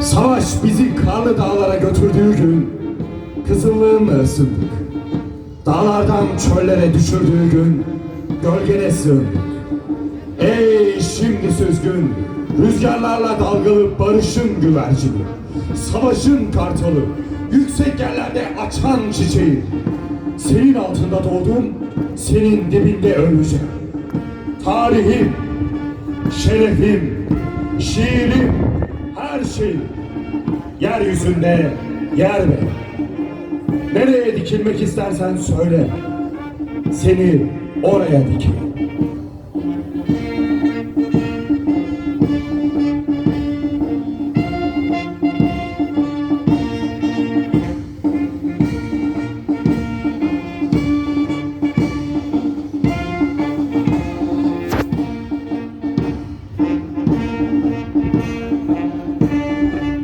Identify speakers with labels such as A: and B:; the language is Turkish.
A: Savaş bizi karlı dağlara götürdüğü gün Kızıllığınla ısındık? Dağlardan çöllere düşürdüğü gün Gölgene sığındık. Ey şimdi süzgün Rüzgarlarla dalgalı barışın güvercini. Savaşın kartalı Yüksek yerlerde açan çiçeği. Senin altında doğdum Senin dibinde öleceğim. Tarihim Şerefim Şiirim Her şeyim Yeryüzünde yer ver. Nereye dikilmek istersen söyle. Seni oraya dikeyim